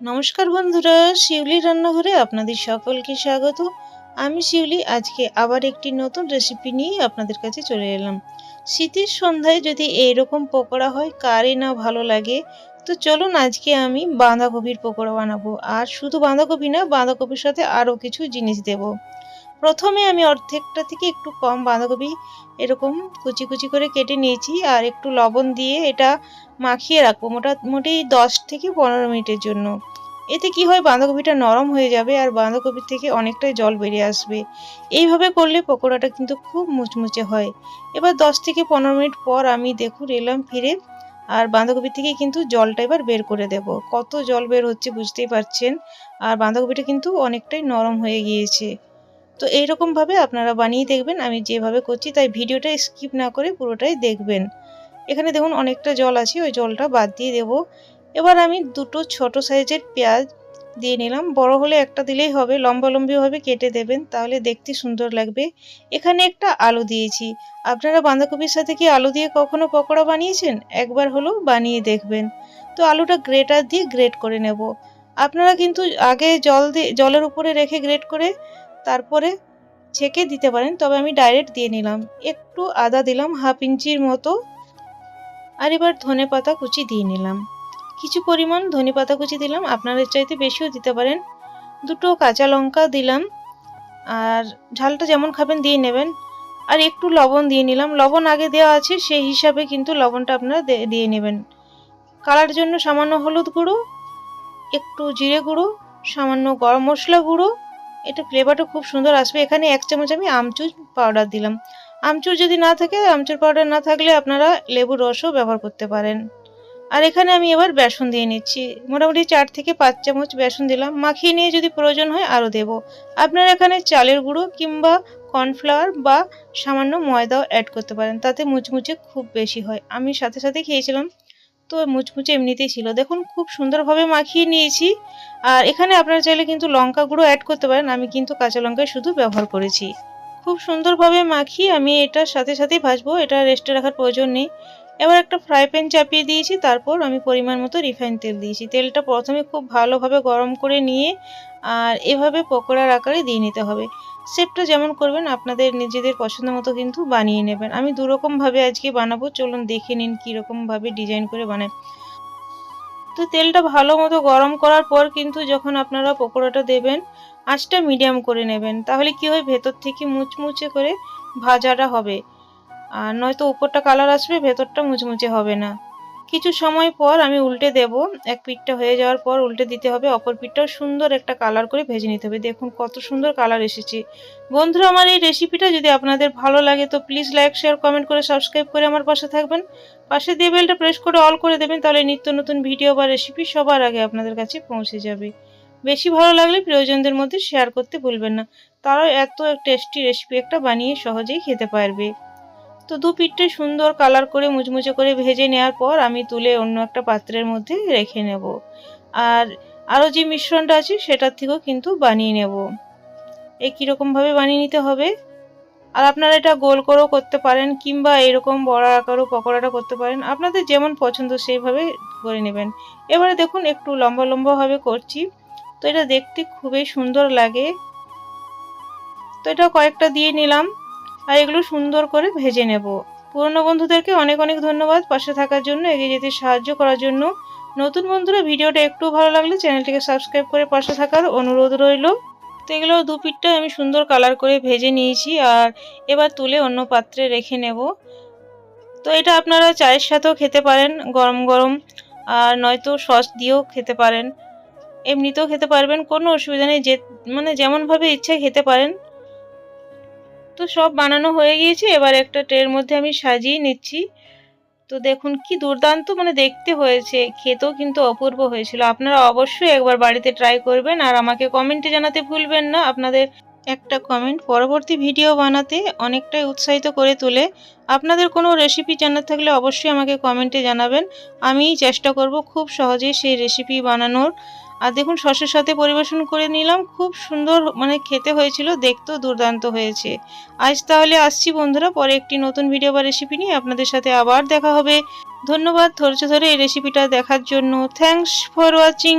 নমস্কার বন্ধুরা, শিউলি রান্নাঘরে আপনাদের সকলকে স্বাগত। আমি শিউলি, আজকে আবার একটি নতুন রেসিপি নিয়ে আপনাদের কাছে চলে এলাম। শীতের সন্ধ্যায় যদি এইরকম পকোড়া হয়, কারে না ভালো লাগে? তো চলুন আজকে আমি বাঁধাকপির পকোড়া বানাবো। আর শুধু বাঁধাকপি না, বাঁধাকপির সাথে আরও কিছু জিনিস দেব। প্রথমে আমি অর্ধেকটা থেকে একটু কম বাঁধাকপি এরকম কুচি কুচি করে কেটে নিয়েছি আর একটু লবণ দিয়ে এটা মাখিয়ে রাখব মোটামুটি দশ থেকে পনেরো মিনিটের জন্য। এতে কি হয়, বাঁধাকপিটা নরম হয়ে যাবে আর বাঁধাকপি থেকে অনেকটাই জল বেরিয়ে আসবে। এইভাবে করলে পকোড়াটা কিন্তু খুব মুচমুচে হয়। এবার দশ থেকে পনেরো মিনিট পর আমি দেখুন এলাম ফিরে আর বাঁধাকপি থেকে কিন্তু জলটা এবার বের করে দেব। কত জল বের হচ্ছে বুঝতেই পারছেন? আর বাঁধাকপিটা কিন্তু অনেকটাই নরম হয়ে গিয়েছে। তো এইরকমভাবে আপনারা বানিয়ে দেখবেন, আমি যেভাবে করছি তাই ভিডিওটা স্কিপ না করে পুরোটাই দেখবেন। এখানে দেখুন অনেকটা জল আছে, ওই জলটা বাদ দিয়ে দেব। এবার আমি দুটো ছোট সাইজের পেঁয়াজ দিয়ে নিলাম। বড় হলে একটা দিলেই হবে, লম্বা লম্বিভাবে কেটে দেবেন, তাহলে দেখতে সুন্দর লাগবে। এখানে একটা আলু দিয়েছি। আপনারা বাঁধাকপির সাথে কি আলু দিয়ে কখনো পকোড়া বানিয়েছেন? একবার হলেও বানিয়ে দেখবেন। তো আলুটা গ্রেটার দিয়ে গ্রেট করে নেব। আপনারা কিন্তু আগে জল দিয়ে, জলের উপরে রেখে গ্রেট করে তারপরে ছেঁকে দিতে পারেন, তবে আমি ডাইরেক্ট দিয়ে নিলাম। একটু আদা দিলাম, হাফ ইঞ্চির মতো। আর এবার ধনে পাতা কুচি দিয়ে নিলাম। কিছু পরিমাণ ধনে পাতা কুচি দিলাম, আপনারা চাইতে বেশিও দিতে পারেন। দুটো কাঁচা লঙ্কা দিলাম, আর ঝালটা যেমন খাবেন দিয়ে নেবেন। আর একটু লবণ দিয়ে নিলাম। লবণ আগে দেওয়া আছে, সেই হিসাবে কিন্তু লবণটা আপনারা দিয়ে নেবেন। কালার জন্য সামান্য হলুদ গুঁড়ো, একটু জিরে গুঁড়ো, সামান্য গরম মশলা গুঁড়ো এটা ফ্লেভারটা খুব সুন্দর আসবে। এখানে এক চামচ আমি আমচুর পাউডার দিলাম। আমচুর যদি না থাকে, আমচুর পাউডার না থাকলে আপনারা লেবুর রসও ব্যবহার করতে পারেন। আর এখানে আমি এবার বেসন দিয়ে নিচ্ছি। মোটামুটি চার থেকে পাঁচ চামচ বেসন দিলাম। মাখিয়ে নিয়ে যদি প্রয়োজন হয় আরও দেব। আপনারা এখানে চালের গুঁড়ো কিংবা কর্নফ্লাওয়ার বা সামান্য ময়দাও অ্যাড করতে পারেন। তাতে মুচমুচে খুব বেশি হয়। আমি সাথে সাথে খেয়েছিলাম। তো মুচমুচে এমনিতেই ছিল। দেখুন, খুব সুন্দরভাবে মাখিয়ে নিয়েছি। আর এখানে আপনারা চাইলে কিন্তু লঙ্কা গুঁড়ো অ্যাড করতে পারেন। আমি কিন্তু কাঁচা লঙ্কায় শুধু ব্যবহার করেছি। খুব সুন্দরভাবে মাখিয়ে আমি এটার সাথে সাথেই ভাজবো। এটা রেস্টে রাখার প্রয়োজন নেই। এবার একটা ফ্রাই প্যান চাপিয়ে দিয়েছি, তারপর আমি পরিমাণ মতো রিফাইন তেল দিয়েছি। তেলটা প্রথমে খুব ভালোভাবে গরম করে নিয়ে আর এভাবে পকোড়ার আকারে দিয়ে নিতে হবে। শেপটা যেমন করবেন, আপনাদের নিজেদের পছন্দ মতো কিন্তু বানিয়ে নেবেন। আমি দুরকমভাবে আজকে বানাবো, চলুন দেখে নিন কীরকমভাবে ডিজাইন করে বানাই। তো তেলটা ভালো মতো গরম করার পর কিন্তু যখন আপনারা পকোড়াটা দেবেন, আঁচটা মিডিয়াম করে নেবেন। তাহলে কি হয়, ভেতর থেকে মুচমুচে করে ভাজাটা হবে। আর নয়তো উপরটা কালার আসবে, ভেতরটা মুচমুচে হবে না। কিছু সময় পর আমি উল্টে দেব। এক পিঠটা হয়ে যাওয়ার পর উল্টে দিতে হবে। অপর পিঠটাও সুন্দর একটা কালার করে ভেজে নিতে হবে। দেখুন কত সুন্দর কালার এসেছে। বন্ধুরা, আমার এই রেসিপিটা যদি আপনাদের ভালো লাগে, তো প্লিজ লাইক শেয়ার কমেন্ট করে সাবস্ক্রাইব করে আমার পাশে থাকবেন। পাশে দিয়ে বেলটা প্রেস করে অল করে দেবেন, তাহলে নিত্য নতুন ভিডিও বা রেসিপি সবার আগে আপনাদের কাছে পৌঁছে যাবে। বেশি ভালো লাগলে প্রিয়জনদের মধ্যে শেয়ার করতে ভুলবেন না। তারাও এত টেস্টি রেসিপি একটা বানিয়ে সহজেই খেতে পারবে। তো দু পিঠটা সুন্দর কালার করে মুচমুচে করে ভেজে নেওয়ার পর আমি তুলে অন্য একটা পাত্রের মধ্যে রেখে নেব। আর আরও যে মিশ্রণটা আছে সেটার থেকেও কিন্তু বানিয়ে নেব। এই কীরকমভাবে বানিয়ে নিতে হবে? আর আপনারা এটা গোল করেও করতে পারেন কিংবা এরকম বড় আকারও পকোড়াটা করতে পারেন। আপনাদের যেমন পছন্দ সেইভাবে করে নেবেন। এবারে দেখুন একটু লম্বা লম্বাভাবে করছি। তো এটা দেখতে খুবই সুন্দর লাগে। তো এটা কয়েকটা দিয়ে নিলাম। আর এগুলো সুন্দর করে ভেজে নেব। পুরনো বন্ধুদেরকে অনেক অনেক ধন্যবাদ পাশে থাকার জন্য, এগিয়ে যেতে সাহায্য করার জন্য। নতুন বন্ধুরা, ভিডিওটা একটু ভালো লাগলে চ্যানেলটিকে সাবস্ক্রাইব করে পাশে থাকার অনুরোধ রইল। তো এগুলো দু পিঠটা আমি সুন্দর কালার করে ভেজে নিয়েছি আর এবার তুলে অন্য পাত্রে রেখে নেব। তো এটা আপনারা চায়ের সাথেও খেতে পারেন, গরম গরম, আর নয়তো সস দিয়েও খেতে পারেন। এমনিতেও খেতে পারবেন, কোনো অসুবিধা নেই, যে মানে যেমনভাবে ইচ্ছা খেতে পারেন। তো সব বানানো হয়ে গিয়েছে, এবার একটা ট্রের মধ্যে আমি সাজিয়ে নিচ্ছি। তো দেখুন কি দুর্দান্ত মানে দেখতে হয়েছে, খেতেও কিন্তু অপূর্ব হয়েছিল। আপনারা অবশ্যই একবার বাড়িতে ট্রাই করবেন, আর আমাকে কমেন্টে জানাতে ভুলবেন না। আপনাদের একটা কমেন্ট পরবর্তী ভিডিও বানাতে অনেকটাই উৎসাহিত করে তোলে। আপনাদের কোনো রেসিপি জানার থাকলে অবশ্যই আমাকে কমেন্টে জানাবেন। আমি চেষ্টা করব খুব সহজেই সেই রেসিপি বানানোর। আর দেখুন সসের সাথে পরিবেশন করে নিলাম, খুব সুন্দর মানে খেতে হয়েছিল, দেখতেও দুর্দান্ত হয়েছে। আজ তাহলে আসছি বন্ধুরা, পরে একটি নতুন ভিডিও বা রেসিপি নিয়ে আপনাদের সাথে আবার দেখা হবে। ধন্যবাদ ধৈর্য ধরে এই রেসিপিটা দেখার জন্য। Thanks for watching